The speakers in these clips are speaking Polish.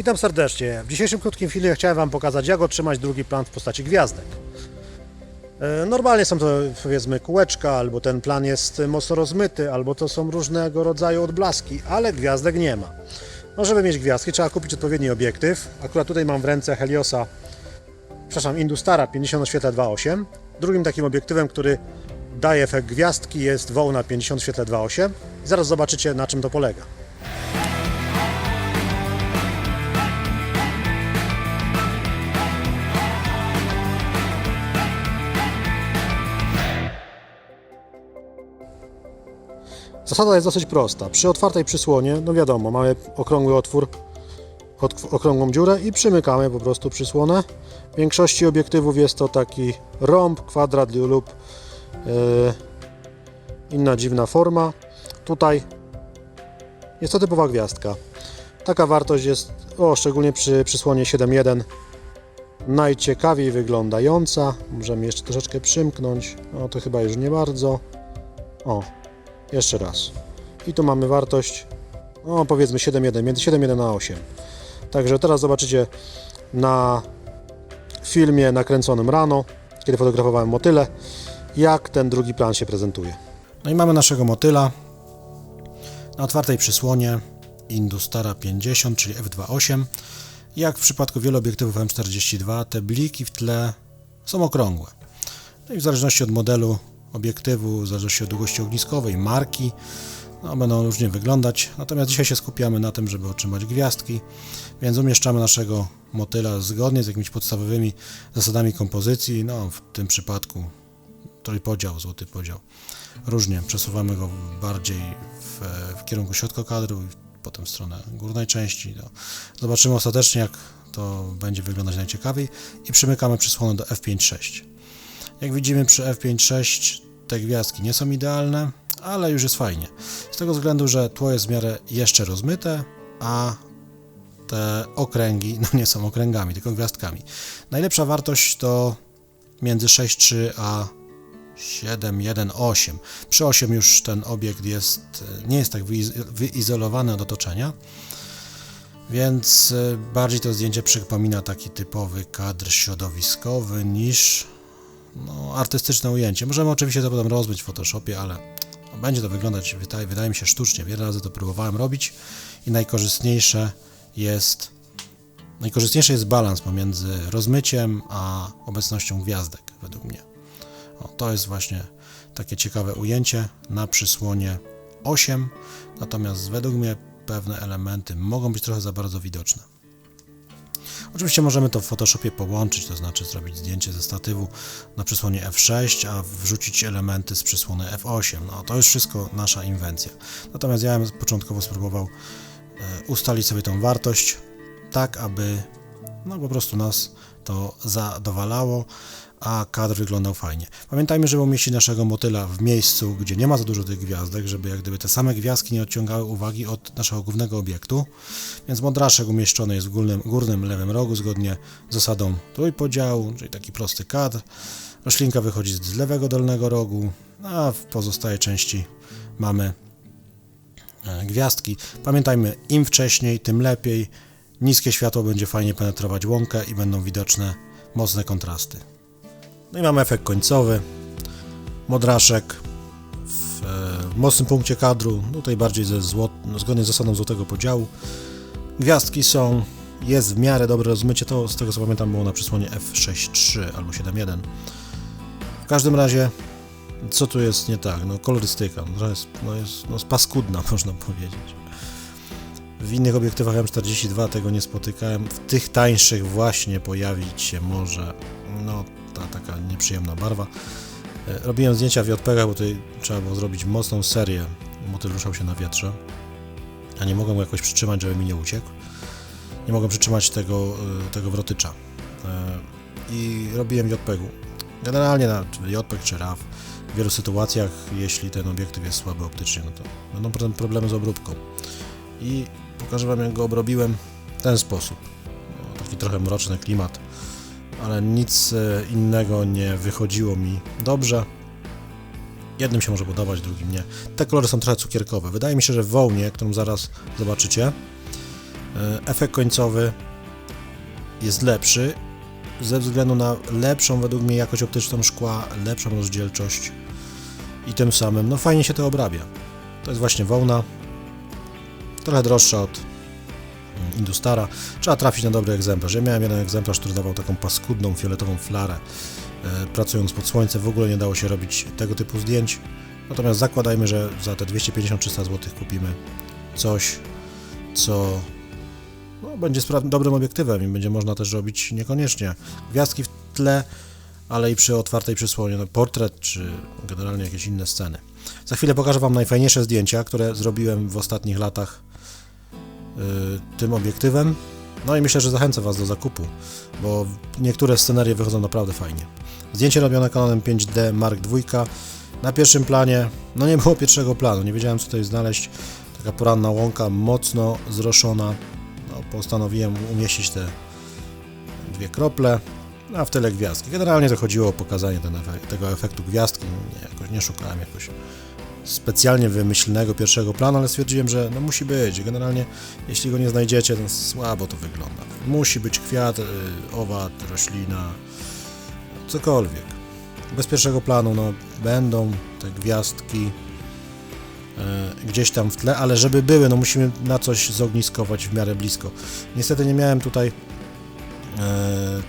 Witam serdecznie. W dzisiejszym krótkim filmie chciałem Wam pokazać, jak otrzymać drugi plan w postaci gwiazdek. E, Normalnie są to powiedzmy kółeczka, albo ten plan jest mocno rozmyty, albo to są różnego rodzaju odblaski, ale gwiazdek nie ma. No, żeby mieć gwiazdki, trzeba kupić odpowiedni obiektyw. Akurat tutaj mam w ręce Heliosa, przepraszam, Industara 50 świetle 2.8. Drugim takim obiektywem, który daje efekt gwiazdki jest Wołna 50 świetle 2.8. I zaraz zobaczycie, na czym to polega. Zasada jest dosyć prosta. Przy otwartej przysłonie, no wiadomo, mamy okrągły otwór, okrągłą dziurę i przymykamy po prostu przysłonę. W większości obiektywów jest to taki rąb, kwadrat lub yy, inna dziwna forma. Tutaj jest to typowa gwiazdka. Taka wartość jest, o, szczególnie przy przysłonie 7.1 najciekawiej wyglądająca. Możemy jeszcze troszeczkę przymknąć. O, to chyba już nie bardzo. O, jeszcze raz. I tu mamy wartość, no powiedzmy 7,1, między 7,1 a 8. Także teraz zobaczycie na filmie nakręconym rano, kiedy fotografowałem motyle, jak ten drugi plan się prezentuje. No i mamy naszego motyla na otwartej przysłonie Industara 50, czyli f2.8. Jak w przypadku wielu obiektywów M42, te bliki w tle są okrągłe. No i w zależności od modelu obiektywu, w zależności od długości ogniskowej, marki, no, będą różnie wyglądać. Natomiast dzisiaj się skupiamy na tym, żeby otrzymać gwiazdki, więc umieszczamy naszego motyla zgodnie z jakimiś podstawowymi zasadami kompozycji. No, w tym przypadku trójpodział, złoty podział. Różnie przesuwamy go bardziej w, w kierunku środkokadru i potem w stronę górnej części. No, zobaczymy ostatecznie, jak to będzie wyglądać najciekawiej i przymykamy przysłonę do f5.6. Jak widzimy przy F5.6 te gwiazdki nie są idealne, ale już jest fajnie. Z tego względu, że tło jest w miarę jeszcze rozmyte, a te okręgi no nie są okręgami, tylko gwiazdkami. Najlepsza wartość to między 6,3 a 7,1,8. Przy 8 już ten obiekt jest, nie jest tak wyiz- wyizolowany od otoczenia, więc e, bardziej to zdjęcie przypomina taki typowy kadr środowiskowy niż no, artystyczne ujęcie. Możemy oczywiście to potem rozmyć w Photoshopie, ale będzie to wyglądać, wydaje, wydaje mi się, sztucznie. Wiele razy to próbowałem robić i najkorzystniejsze jest najkorzystniejszy jest balans pomiędzy rozmyciem a obecnością gwiazdek, według mnie. O, to jest właśnie takie ciekawe ujęcie na przysłonie 8, natomiast według mnie pewne elementy mogą być trochę za bardzo widoczne. Oczywiście możemy to w Photoshopie połączyć, to znaczy zrobić zdjęcie ze statywu na przysłonie f6, a wrzucić elementy z przysłony f8. No to już wszystko nasza inwencja. Natomiast ja bym początkowo spróbował e, ustalić sobie tą wartość tak, aby no po prostu nas to zadowalało, a kadr wyglądał fajnie. Pamiętajmy, żeby umieścić naszego motyla w miejscu, gdzie nie ma za dużo tych gwiazdek, żeby jak gdyby te same gwiazdki nie odciągały uwagi od naszego głównego obiektu. Więc modraszek umieszczony jest w górnym, górnym lewym rogu, zgodnie z zasadą trójpodziału, czyli taki prosty kadr. Roślinka wychodzi z lewego dolnego rogu, a w pozostałej części mamy e, gwiazdki. Pamiętajmy, im wcześniej, tym lepiej. Niskie światło będzie fajnie penetrować łąkę i będą widoczne mocne kontrasty. No i mamy efekt końcowy. Modraszek w e, mocnym punkcie kadru, tutaj bardziej ze złot, no, zgodnie z zasadą złotego podziału. Gwiazdki są, jest w miarę dobre rozmycie, to z tego co pamiętam było na przysłonie F6.3 albo 7.1. W każdym razie, co tu jest nie tak? No kolorystyka, no, jest, no jest no, paskudna można powiedzieć. W innych obiektywach M42 tego nie spotykałem. W tych tańszych właśnie pojawić się może no ta taka nieprzyjemna barwa. E, Robiłem zdjęcia w JPEG, bo tutaj trzeba było zrobić mocną serię. Motyl ruszał się na wietrze, a nie mogłem go jakoś przytrzymać, żeby mi nie uciekł. Nie mogłem przytrzymać tego, e, tego wrotycza. E, I robiłem w JPEG-u. Generalnie na JPEG czy RAW w wielu sytuacjach, jeśli ten obiektyw jest słaby optycznie, no to będą problemy z obróbką. I pokażę Wam, jak go obrobiłem w ten sposób. No, taki trochę mroczny klimat, ale nic e, innego nie wychodziło mi dobrze. Jednym się może podobać, drugim nie. Te kolory są trochę cukierkowe. Wydaje mi się, że w wołnie, którą zaraz zobaczycie, E, Efekt końcowy jest lepszy ze względu na lepszą według mnie jakość optyczną szkła, lepszą rozdzielczość i tym samym no fajnie się to obrabia. To jest właśnie wełna, trochę droższa od Industara. Trzeba trafić na dobry egzemplarz. Ja miałem jeden egzemplarz, który dawał taką paskudną, fioletową flarę. E, Pracując pod słońcem w ogóle nie dało się robić tego typu zdjęć. Natomiast zakładajmy, że za te 250-300 zł kupimy coś, co no, będzie dobrym obiektywem i będzie można też robić niekoniecznie gwiazdki w tle, ale i przy otwartej przysłonie, no, portret czy generalnie jakieś inne sceny. Za chwilę pokażę Wam najfajniejsze zdjęcia, które zrobiłem w ostatnich latach tym obiektywem. No i myślę, że zachęcę Was do zakupu, bo niektóre scenerie wychodzą naprawdę fajnie. Zdjęcie robione Canonem 5D Mark II. Na pierwszym planie, no nie było pierwszego planu, nie wiedziałem co tutaj znaleźć. Taka poranna łąka, mocno zroszona. No, postanowiłem umieścić te dwie krople, a w tyle gwiazdki. Generalnie to chodziło o pokazanie tego efektu gwiazdki. Nie, jakoś nie szukałem jakoś specjalnie wymyślnego pierwszego planu, ale stwierdziłem, że no musi być. Generalnie, jeśli go nie znajdziecie, to słabo to wygląda. Musi być kwiat, y, owad, roślina, cokolwiek. Bez pierwszego planu, no, będą te gwiazdki e, gdzieś tam w tle, ale żeby były, no musimy na coś zogniskować w miarę blisko. Niestety nie miałem tutaj e,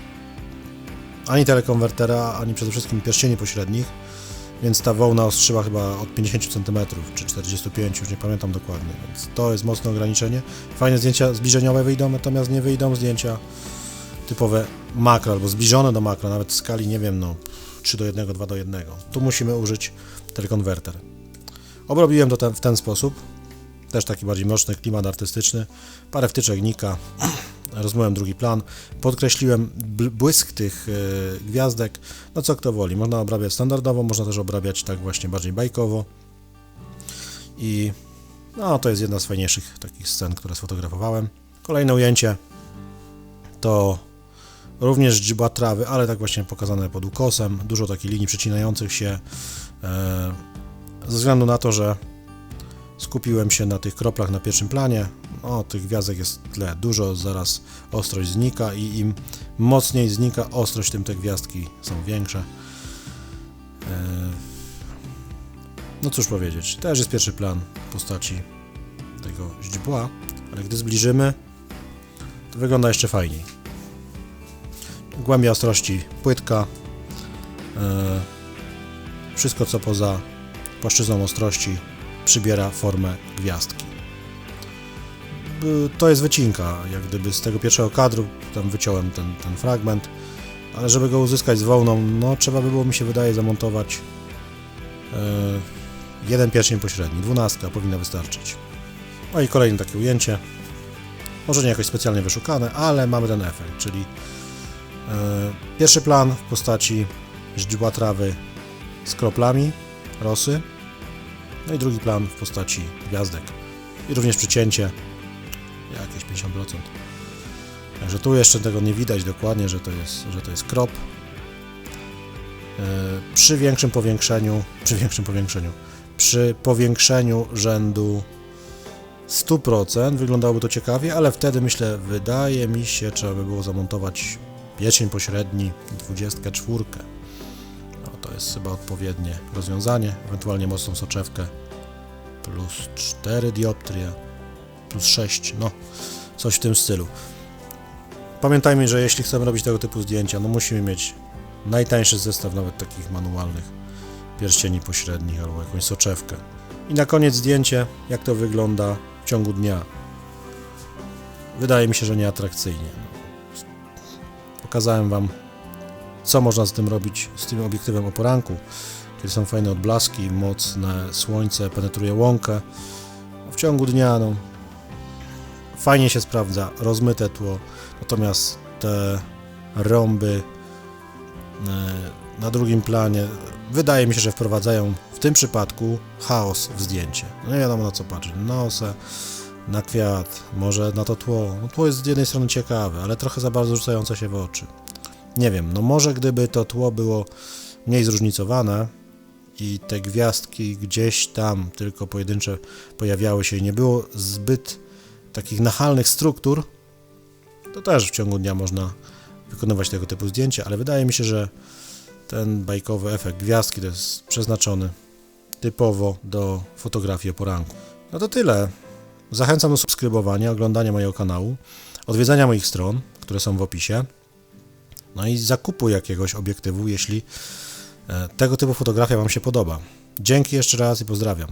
ani telekonwertera, ani przede wszystkim pierścieni pośrednich, więc ta wołna ostrzyła chyba od 50 cm czy 45, już nie pamiętam dokładnie, więc to jest mocne ograniczenie. Fajne zdjęcia zbliżeniowe wyjdą, natomiast nie wyjdą zdjęcia typowe makro albo zbliżone do makro, nawet w skali, nie wiem, no 3 do 1, 2 do 1. Tu musimy użyć telekonwerter. Obrobiłem to ten, w ten sposób, też taki bardziej mroczny klimat artystyczny, parę wtyczek Nika, rozmyłem drugi plan, podkreśliłem błysk tych e, gwiazdek, no co kto woli, można obrabiać standardowo, można też obrabiać tak właśnie bardziej bajkowo. I no to jest jedna z fajniejszych takich scen, które sfotografowałem. Kolejne ujęcie to również dżiba trawy, ale tak właśnie pokazane pod ukosem, dużo takich linii przecinających się e, ze względu na to, że skupiłem się na tych kroplach na pierwszym planie. O, tych gwiazdek jest tyle dużo, zaraz ostrość znika i im mocniej znika ostrość, tym te gwiazdki są większe. E, No cóż powiedzieć, też jest pierwszy plan postaci tego źdźbła, ale gdy zbliżymy, to wygląda jeszcze fajniej. Głębia ostrości płytka. E, Wszystko co poza płaszczyzną ostrości przybiera formę gwiazdki. To jest wycinka, jak gdyby z tego pierwszego kadru, tam wyciąłem ten, ten fragment, ale żeby go uzyskać z wołną, no trzeba by było mi się wydaje zamontować e, jeden pierścień pośredni, dwunastka powinna wystarczyć. No i kolejne takie ujęcie, może nie jakoś specjalnie wyszukane, ale mamy ten efekt, czyli e, pierwszy plan w postaci źdźbła trawy z kroplami rosy, no i drugi plan w postaci gwiazdek. I również przycięcie, jakieś 50%. Także tu jeszcze tego nie widać dokładnie, że to jest, że to jest krop. E, Przy większym powiększeniu, przy większym powiększeniu, przy powiększeniu rzędu 100% wyglądałoby to ciekawie, ale wtedy myślę, wydaje mi się, trzeba by było zamontować pierścień pośredni, 24. No, to jest chyba odpowiednie rozwiązanie, ewentualnie mocną soczewkę plus 4 dioptrie, plus 6, no coś w tym stylu. Pamiętajmy, że jeśli chcemy robić tego typu zdjęcia, no musimy mieć najtańszy zestaw nawet takich manualnych pierścieni pośrednich albo jakąś soczewkę. I na koniec zdjęcie, jak to wygląda w ciągu dnia. Wydaje mi się, że nieatrakcyjnie. Pokazałem Wam, co można z tym robić, z tym obiektywem o poranku, kiedy są fajne odblaski, mocne słońce penetruje łąkę. W ciągu dnia, no, fajnie się sprawdza, rozmyte tło, natomiast te rąby e, na drugim planie wydaje mi się, że wprowadzają w tym przypadku chaos w zdjęcie. No nie wiadomo na co patrzeć, na osę, na kwiat, może na to tło. No tło jest z jednej strony ciekawe, ale trochę za bardzo rzucające się w oczy. Nie wiem, no może gdyby to tło było mniej zróżnicowane i te gwiazdki gdzieś tam tylko pojedyncze pojawiały się i nie było zbyt takich nachalnych struktur, to też w ciągu dnia można wykonywać tego typu zdjęcia, ale wydaje mi się, że ten bajkowy efekt gwiazdki to jest przeznaczony typowo do fotografii o poranku. No to tyle. Zachęcam do subskrybowania, oglądania mojego kanału, odwiedzania moich stron, które są w opisie. No i zakupu jakiegoś obiektywu, jeśli e, tego typu fotografia Wam się podoba. Dzięki jeszcze raz i pozdrawiam.